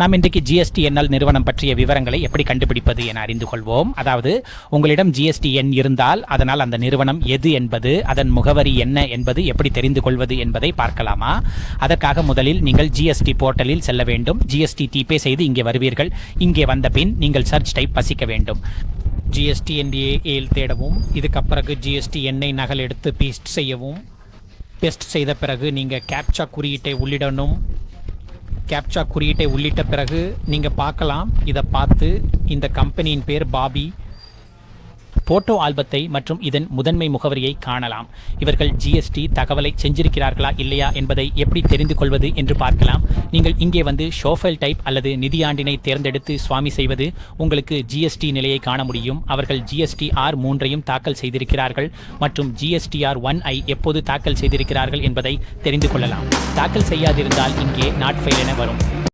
நாம் இன்றைக்கு ஜிஎஸ்டிஎன்எல் நிறுவனம் பற்றிய விவரங்களை எப்படி கண்டுபிடிப்பது என அறிந்து கொள்வோம். அதாவது உங்களிடம் ஜிஎஸ்டி எண் இருந்தால் அதனால் அந்த நிறுவனம் எது என்பது அதன் முகவரி என்ன என்பது எப்படி தெரிந்து கொள்வது என்பதை பார்க்கலாமா? அதற்காக முதலில் நீங்கள் ஜிஎஸ்டி போர்ட்டலில் செல்ல வேண்டும். ஜிஎஸ்டி தீபே செய்து இங்கே வருவீர்கள். இங்கே வந்த பின் நீங்கள் சர்ச் டைப் பசிக்க வேண்டும். ஜிஎஸ்டி என்டிஏஎல் தேடவும். இதுக்கு பிறகு ஜிஎஸ்டி எண்ணை நகல் எடுத்து பேஸ்ட் செய்யவும். பேஸ்ட் செய்த பிறகு நீங்கள் கேப்சா குறியீட்டை உள்ளிடணும். கேப்சா குறியீட்டை உள்ளிட்ட பிறகு நீங்கள் பார்க்கலாம். இதை பார்த்து இந்த கம்பெனியின் பேர் பாபி. போட்டோ ஆல்பத்தை மற்றும் இதன் முதன்மை முகவரியை காணலாம். இவர்கள் ஜிஎஸ்டி தகவலை செஞ்சிருக்கிறார்களா இல்லையா என்பதை எப்படி தெரிந்து கொள்வது என்று பார்க்கலாம். நீங்கள் இங்கே வந்து ஷோஃபைல் டைப் அல்லது நிதியாண்டினை தேர்ந்தெடுத்து சுவாமி செய்வது உங்களுக்கு ஜிஎஸ்டி நிலையை காண முடியும். அவர்கள் ஜிஎஸ்டி ஆர் மூன்றையும் தாக்கல் செய்திருக்கிறார்கள் மற்றும் ஜிஎஸ்டிஆர் ஒன் ஐ எப்போது தாக்கல் செய்திருக்கிறார்கள் என்பதை தெரிந்து கொள்ளலாம். தாக்கல் செய்யாதிருந்தால் இங்கே நாட் ஃபைல் என வரும்.